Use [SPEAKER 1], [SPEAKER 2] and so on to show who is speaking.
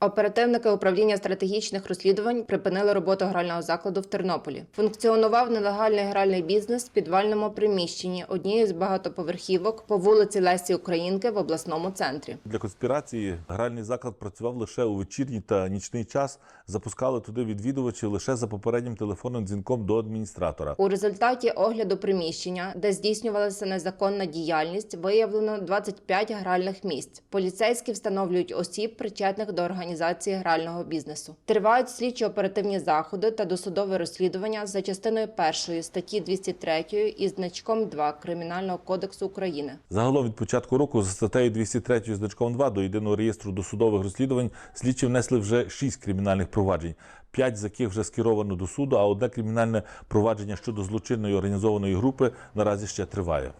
[SPEAKER 1] Оперативники управління стратегічних розслідувань припинили роботу грального закладу в Тернополі. Функціонував нелегальний гральний бізнес в підвальному приміщенні однієї з багатоповерхівок по вулиці Лесі Українки в обласному центрі.
[SPEAKER 2] Для конспірації гральний заклад працював лише у вечірній та нічний час. Запускали туди відвідувачів лише за попереднім телефонним дзвінком до адміністратора.
[SPEAKER 1] У результаті огляду приміщення, де здійснювалася незаконна діяльність, виявлено 25 гральних місць. Поліцейські встановлюють осіб, причетних до організації грального бізнесу. Тривають слідчо-оперативні заходи та досудове розслідування за частиною першої статті 203 із значком 2 Кримінального кодексу України.
[SPEAKER 2] Загалом від початку року за статтею 203 значком 2 до єдиного реєстру досудових розслідувань слідчі внесли вже 6 кримінальних проваджень, 5 з яких вже скеровано до суду, а одне кримінальне провадження щодо злочинної організованої групи наразі ще триває.